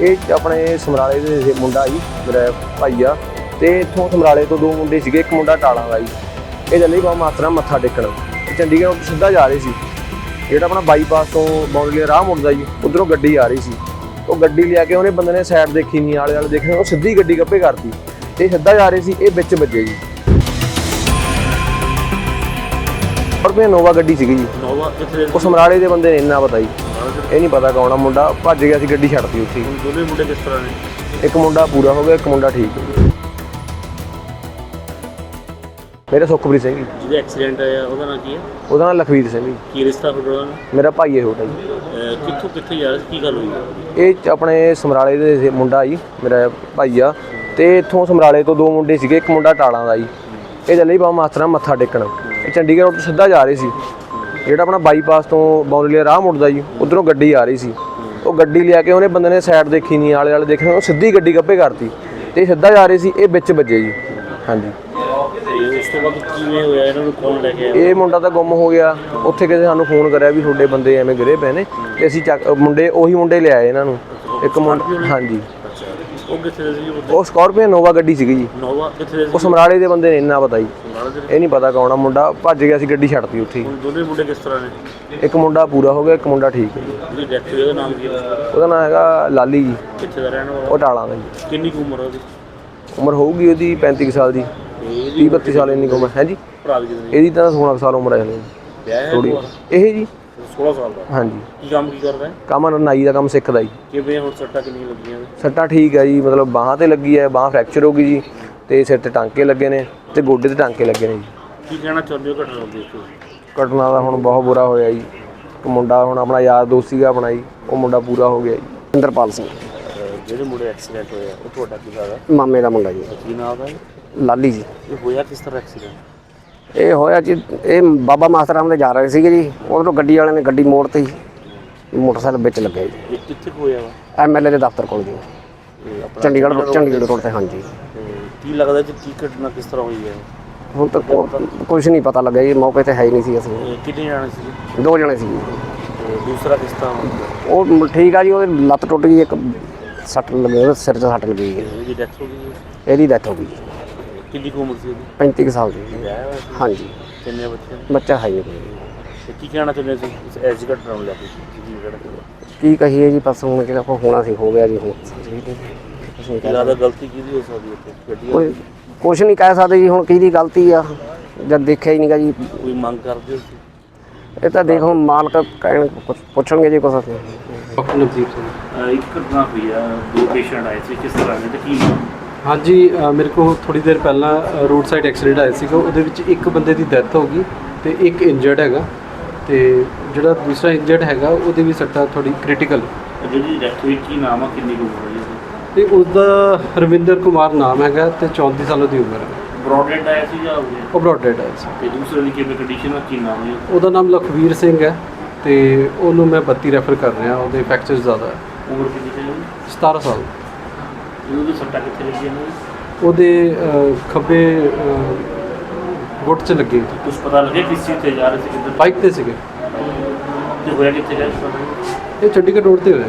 ਇਹ ਆਪਣੇ ਸਮਰਾਲੇ ਦੇ ਮੁੰਡਾ ਜੀ ਮੇਰਾ ਭਾਈ ਆ। ਤੇ ਇੱਥੋਂ ਸਮਰਾਲੇ ਤੋਂ ਦੋ ਮੁੰਡੇ ਸੀਗੇ ਇੱਕ ਮੁੰਡਾ ਟਾਲਾਂ ਦਾ ਜੀ। ਇਹ ਚੱਲੇ ਬਾਬਾ ਮਾਤਰਾ ਮੱਥਾ ਟੇਕਣ। ਚੰਡੀਗੜ੍ਹ ਤੋਂ ਸਿੱਧਾ ਜਾ ਰਹੇ ਸੀ। ਜਿਹੜਾ ਆਪਣਾ ਬਾਈਪਾਸ ਤੋਂ ਬੌਂਦਲੀ ਰਾਹ ਮੁੜਦਾ ਜੀ ਉਧਰੋਂ ਗੱਡੀ ਆ ਰਹੀ ਸੀ। ਉਹ ਗੱਡੀ ਲਿਆ ਕੇ ਉਹਨੇ ਬੰਦੇ ਨੇ ਸਾਈਡ ਦੇਖੀ ਨਹੀਂ ਆਲੇ ਵਾਲੇ ਦੇਖੇ ਉਹ ਸਿੱਧੀ ਗੱਡੀ ਗੱਪੇ ਕਰਤੀ। ਤੇ ਸਿੱਧਾ ਜਾ ਰਹੇ ਸੀ ਇਹ ਵਿੱਚ ਵੱਜੇ ਜੀ। ਪਰ ਮੈਂ ਨੋਵਾ ਗੱਡੀ ਸੀਗੀ ਜੀ। ਨੋਵਾ ਕਿੱਥੇ ਉਹ ਸਮਰਾਲੇ ਦੇ ਬੰਦੇ ਨੇ ਇੰਨਾ ਪਤਾ ਜੀ। ਇਹ ਨਹੀਂ ਪਤਾ ਕੌਣ ਆ ਮੁੰਡਾ ਭੱਜ ਗਿਆ ਸੀ ਗੱਡੀ ਛੱਡਤੀ ਉੱਥੇ ਹੀ। ਦੋਨੇ ਮੁੰਡੇ ਕਿਸ ਤਰ੍ਹਾਂ ਨੇ? ਇੱਕ ਮੁੰਡਾ ਪੂਰਾ ਹੋ ਗਿਆ ਇੱਕ ਮੁੰਡਾ ਠੀਕ ਹੈ ਮੇਰਾ ਸੁਖਪ੍ਰੀਤ ਸਿੰਘ ਜੀ। ਜਿਹਦਾ ਐਕਸੀਡੈਂਟ ਆਇਆ ਉਹਦਾ ਨਾਂ ਕੀ ਹੈ? ਉਹਦਾ ਨਾਮ ਲਖਵੀਰ ਸਿੰਘ ਜੀ। ਕੀ ਰਿਸ਼ਤਾ ਉਹਦਾ? ਮੇਰਾ ਭਾਈ ਹੈ ਛੋਟਾ ਜੀ। ਕਿੱਥੋਂ ਕਿੱਥੇ ਜਾ ਰਿਹਾ ਸੀ? ਕੀ ਗੱਲ ਹੋਈ? ਇਹ ਚ ਆਪਣੇ ਸਮਰਾਲੇ ਦੇ ਸੀ ਮੁੰਡਾ ਜੀ ਮੇਰਾ ਭਾਈ ਆ। ਤੇ ਇੱਥੋਂ ਸਮਰਾਲੇ ਤੋਂ ਦੋ ਮੁੰਡੇ ਸੀਗੇ ਇੱਕ ਮੁੰਡਾ ਟਾਲਾਂ ਦਾ ਜੀ। ਇਹ ਚੱਲੇ ਬਾਬਾ ਮਾਸਟਰਾਂ ਮੱਥਾ ਟੇਕਣ। ਇਹ ਚੰਡੀਗੜ੍ਹ ਤੋਂ ਸਿੱਧਾ ਜਾ ਰਹੇ ਸੀ। ਜਿਹੜਾ ਆਪਣਾ ਬਾਈਪਾਸ ਤੋਂ ਬੌਂਦਲੀ ਰਾਹ ਮੁੜਦਾ ਜੀ ਉਧਰੋਂ ਗੱਡੀ ਆ ਰਹੀ ਸੀ। ਉਹ ਗੱਡੀ ਲਿਆ ਕੇ ਉਹਨੇ ਬੰਦੇ ਨੇ ਸਾਈਡ ਦੇਖੀ ਨਹੀਂ ਆਲੇ ਵਾਲੇ ਦੇਖੇ ਉਹ ਸਿੱਧੀ ਗੱਡੀ ਗੱਪੇ ਕਰਤੀ। ਤੇ ਸਿੱਧਾ ਜਾ ਰਹੇ ਸੀ ਇਹ ਵਿੱਚ ਵੱਜੇ ਜੀ। ਹਾਂਜੀ। ਤੇ ਉਸ ਤੋਂ ਬਾਅਦ ਕਿਵੇਂ ਹੋਇਆ? ਇਹਨਾਂ ਨੂੰ ਕੌਣ ਲੈ ਕੇ ਆਇਆ? ਇਹ ਮੁੰਡਾ ਤਾਂ ਗੁੰਮ ਹੋ ਗਿਆ। ਉੱਥੇ ਕਿਸੇ ਸਾਨੂੰ ਫੋਨ ਕਰਿਆ ਵੀ ਤੁਹਾਡੇ ਬੰਦੇ ਐਵੇਂ ਗਿਰੇ ਪਏ ਨੇ। ਤੇ ਅਸੀਂ ਚੱਕ ਮੁੰਡੇ ਉਹੀ ਮੁੰਡੇ ਲਿਆਏ ਇਹਨਾਂ ਨੂੰ। ਇੱਕ ਮੁੰਡਾ ਹਾਂਜੀ। ਉਹ ਕਿੱਥੇ ਦੇ ਸੀ ਉਹ ਉਹ ਸਕਾਰਪੀਓ ਨੋਵਾ ਗੱਡੀ ਸੀਗੀ ਜੀ। ਨੋਵਾ ਕਿੱਥੇ ਦੇ ਸੀ ਉਹ ਸਮਰਾਲੇ ਦੇ ਬੰਦੇ ਨੇ ਇੰਨਾ ਪਤਾ ਜੀ। ਇਹ ਨਹੀਂ ਪਤਾ ਕੌਣ ਆ ਮੁੰਡਾ ਭੱਜ ਗਿਆ ਸੀ ਗੱਡੀ ਛੱਡਤੀ ਉੱਥੇ। ਹੀ। ਹੁਣ ਦੋਨੇ ਮੁੰਡੇ ਕਿਸ ਤਰ੍ਹਾਂ ਨੇ? ਇੱਕ ਮੁੰਡਾ ਪੂਰਾ ਹੋ ਗਿਆ ਇੱਕ ਮੁੰਡਾ ਠੀਕ ਹੈ ਜੀ। ਉਹਦੀ ਡੈਥ ਹੋਈ ਉਹਦਾ ਨਾਮ ਕੀ ਹੈ? ਉਹਦਾ ਨਾਮ ਹੈਗਾ ਲਾਲੀ ਜੀ। ਕਿੱਥੇ ਦਾ ਰਹਿਣ ਵਾਲਾ? ਉਹ ਟਾਲਾਂ ਦਾ ਜੀ। ਕਿੰਨੀ ਕੁ ਉਮਰ ਉਹਦੀ? ਉਮਰ ਹੋਊਗੀ ਉਹਦੀ 35 ਕੁ ਸਾਲ ਦੀ। ਤੇ ਇਹਦੀ 30 32 ਸਾਲ ਇੰਨੀ ਕੁ ਉਮਰ। ਹੈ ਜੀ? ਭਰਾ ਦੀ ਕਿੰਨੀ? ਇਹਦੀ ਤਾਂ 16 ਕੁ ਸਾਲ ਉਮਰ ਹੈ ਹਲੇ। ਵਿਆਹ ਹੈ ਥੋੜੀ ਭੂਆ? ਇਹ ਜੀ। 16 ਸਾਲ ਦਾ। ਹਾਂਜੀ। ਕੀ ਕੰਮ ਕੀ ਕਰਦਾ ਹੈ? ਕੰਮ ਨਾਈ ਦਾ ਕੰਮ ਸਿੱਖਦਾ ਜੀ। ਕਿਵੇਂ ਹੁਣ ਸੱਟਾਂ ਕਿੰਨੀਆਂ ਲੱਗੀਆਂ ਨੇ? ਸੱਟਾਂ ਠੀਕ ਹੈ ਜੀ ਮਤਲਬ ਬਾਹਾਂ ਤੇ ਲੱਗੀ ਹੈ ਬਾਹਾਂ ਫ੍ਰੈਕਚਰ ਹੋ ਗਈ ਜੀ ਤੇ ਸਿਰ ਤੇ ਟਾਂਕੇ ਲੱਗੇ ਨੇ ਤੇ ਗੋਡੇ ਤੇ ਟਾਂਕੇ ਲੱਗੇ ਨੇ ਜੀ। ਕੀ ਕਹਿਣਾ ਚਾਹੁੰਦੇ ਹੋ ਘਟਨਾ ਦੇਖ ਕੇ? ਘਟਨਾ ਦਾ ਹੁਣ ਬਹੁਤ ਬੁਰਾ ਹੋਇਆ ਜੀ। ਇੱਕ ਮੁੰਡਾ ਹੁਣ ਆਪਣਾ ਯਾਰ ਦੋਸਤ ਸੀਗਾ ਆਪਣਾ ਜੀ ਉਹ ਮੁੰਡਾ ਪੂਰਾ ਹੋ ਗਿਆ ਜੀ। ਇੰਦਰਪਾਲ ਸਿੰਘ। ਜਿਹੜੇ ਮੁੰਡੇ ਐਕਸੀਡੈਂਟ ਹੋਇਆ ਉਹ ਤੁਹਾਡਾ ਕੀ ਲੱਗਦਾ ਮਾਮੇ ਦਾ ਮੁੰਡਾ ਜੀ। ਕੀ ਨਾਮ ਦਾ ਲਾਲੀ ਜੀ। ਇਹ ਹੋਇਆ ਕਿਸ ਤਰ੍ਹਾਂ ਐਕਸੀਡੈਂਟ ਇਹ ਹੋਇਆ ਜੀ ਇਹ ਬਾਬਾ ਮਾਸਟਰ ਦੇ ਜਾ ਰਹੇ ਸੀਗੇ ਜੀ ਉਧਰੋਂ ਗੱਡੀ ਵਾਲਿਆਂ ਨੇ ਗੱਡੀ ਮੋੜਤੀ ਮੋਟਰਸਾਈਕਲ ਵਿੱਚ ਲੱਗਿਆ ਜੀ। ਇਹ ਕਿੱਥੇ ਹੋਇਆ ਵਾ? ਐਮਐਲਏ ਦੇ ਦਫ਼ਤਰ ਕੋਲ ਜੀ। ਇਹ ਆਪਣਾ ਚੰਡੀਗੜ੍ਹ ਰੋ- ਚੰਡੀਗੜ੍ਹ ਰੋਡ ਤੇ ਹਾਂਜੀ। ਤੇ। ਕੀ ਲੱਗਦਾ ਜੀ ਕੀ ਘਟਨਾ ਕਿਸ ਤਰ੍ਹਾਂ ਹੋਈ ਹੈ? ਹੁਣ ਤੱਕ ਕੁਝ ਨਹੀਂ ਪਤਾ ਲੱਗਿਆ ਜੀ ਮੌਕੇ ਤੇ ਹੈ ਹੀ ਨਹੀਂ ਸੀ ਅਸੀਂ। ਇਹ ਕਿੰਨੇ ਜਾਣੇ ਸੀ ਦੋ ਜਣੇ ਸੀ। ਜੀ। ਤੇ ਦੂਸਰਾ ਕਿਸ ਤਰ੍ਹਾਂ ਹੋਇਆ? ਉਹ ਮ- ਠੀਕ ਆ ਜੀ ਉਹਦੀ ਲੱਤ ਟੁੱਟ ਗਈ ਇੱਕ ਸੱਟ ਲੱਗੀ ਉਹਦੇ ਸਿਰ 'ਚ ਸੱਟ ਲੱਗੀ। ਜੀ ਇਹਦੀ ਡੈਥ ਹੋ ਗਈ। ਇਹਦੀ ਡੈਥ ਹੋ ਗਈ ਕਿੰਨੀ ਕੁ ਉਮਰ ਸੀ ਇਹਦੀ 35 ਕੁ ਸਾਲ ਦੀ ਜੀ। ਵਿਆਹ ਹੋਇਆ ਸੀ? ਹਾਂਜੀ। ਕਿੰਨੇ ਬੱਚੇ ਨੇ? ਬੱਚਾ ਹੈ ਹੀ ਨਹੀਂ। ਤੇ ਕੀ ਕਹਿਣਾ ਚਾਹੁੰਦੇ ਸੀ ਇਸ ਐਜ ਘਟਨਾ ਨੂੰ ਲੈ ਕੇ ਜੀ ਜਿਹੜਾ ਕੀ ਕਹੀਏ ਜੀ ਬਸ ਹੁਣ ਕਿਹੜਾ ਹੋਣਾ ਸੀ ਹੋ ਗਿਆ ਜੀ ਹੁਣ। ਅਸੀਂ ਕਹਿ ਜ਼ਿਆਦਾ ਗਲਤੀ ਕਿਹਦੀ ਹੋ ਸਕਦੀ ਹੈ ਇੱਥੇ? ਗੱਡੀ ਕੋਈ ਕੁਛ ਨਹੀਂ ਕਹਿ ਸਕਦੇ ਜੀ ਹੁਣ ਕਿਹਦੀ ਗਲਤੀ ਆ? ਜਦ ਦੇਖਿਆ ਹੀ ਨਹੀਂਗਾ ਜੀ। ਕੋਈ ਮੰਗ ਕਰਦੇ ਹੋ ਤੁਸੀਂ? ਇਹ ਤਾਂ ਦੇਖੋ ਮਾਲਕ ਕਹਿਣ ਕੁਛ ਪੁੱਛਣਗੇ ਜੀ ਕੁਛ। ਅਸੀਂ ਡਾਕਟਰ ਨਵਦੀਪ ਸਿੰਘ। ਇੱਕ ਘਟਨਾ ਹੋਈ ਆ ਦੋ ਪੇਸ਼ੈਂਟ ਆਏ ਸੀ ਕਿਸ ਤਰ੍ਹਾਂ ਦੇ ਤੇ ਕੀ ਹਾਂਜੀ ਅ, ਮੇਰੇ ਕੋਲ ਥੋੜੀ ਦੇਰ ਪਹਿਲਾਂ ਰੋਡ ਸਾਈਡ ਐਕਸੀਡੈਂਟ ਆਇਆ ਸੀਗਾ। ਉਹਦੇ ਵਿੱਚ ਇੱਕ ਬੰਦੇ ਦੀ ਡੈਥ ਹੋ ਗਈ ਤੇ ਇੱਕ ਇੰਜਰਡ ਹੈਗਾ ਤੇ ਜਿਹੜਾ ਦੂਸਰਾ ਇੰਜਰਡ ਹੈਗਾ ਉਹਦੇ ਵੀ ਸੱਟਾ ਥੋੜੀ ਕ੍ਰਿਟੀਕਲ ਜਿਹਦੀ ਡੈਥ ਹੋਈ ਕੀ ਨਾਮ ਆ ਕਿੰਨੀ ਕੁ ਉਮਰ ਹੈ? ਜੀ ਤੇ ਉਹਦਾ ਰਵਿੰਦਰ ਕੁਮਾਰ ਨਾਮ ਹੈਗਾ ਤੇ 34 ਸਾਲ ਦੀ ਉਮਰ ਹੈ। ਬ੍ਰੌਡਹੈਡ ਆਇਆ ਸੀ ਜਾਂ ਉਹਦੇ? ਉਹ ਬ੍ਰੌਡਡ ਹੈ ਸੀ। ਤੇ ਦੂਸਰੇ ਦੀ ਕਿਵੇਂ ਕੰਡੀਸ਼ਨ ਆ ਕੀ ਨਾਮ ਹੈ? ਉਹਦਾ ਨਾਮ ਲਖਵੀਰ ਸਿੰਘ ਹੈ ਤੇ ਉਹਨੂੰ ਮੈਂ 32 ਰੈਫਰ ਕਰ ਰਿਹਾ ਉਹਦੇ ਫ੍ਰੈਕਚਰ ਜ਼ਿਆਦਾ ਹੈ। ਉਮਰ ਕਿੰਨੀ ਹੈ ਉਹਦੀ? 17 ਸਾਲ। ਇਹਨੂੰ ਦੀ ਸੱਟਾਂ ਕਿੱਥੇ ਲੱਗੀਆਂ ਨੇ? ਉਹਦੇ ਖੱਬੇ ਗੁੱਟ 'ਚ ਲੱਗੀ। ਕੁਝ ਪਤਾ ਲੱਗਿਆ ਕਿਸ ਚੀਜ਼ ਤੇ ਜਾ ਰਹੇ ਸੀ ਕਿੱਧਰ? ਬਾਈਕ ਤੇ ਸੀਗੇ। ਤੇ ਹੋਇਆ ਕਿੱਥੇ ਗਿਆ ਇਸ ਤਰ੍ਹਾਂ? ਇਹ ਚੰਡੀਗੜ੍ਹ ਰੋਡ ਤੇ ਹੋਇਆ।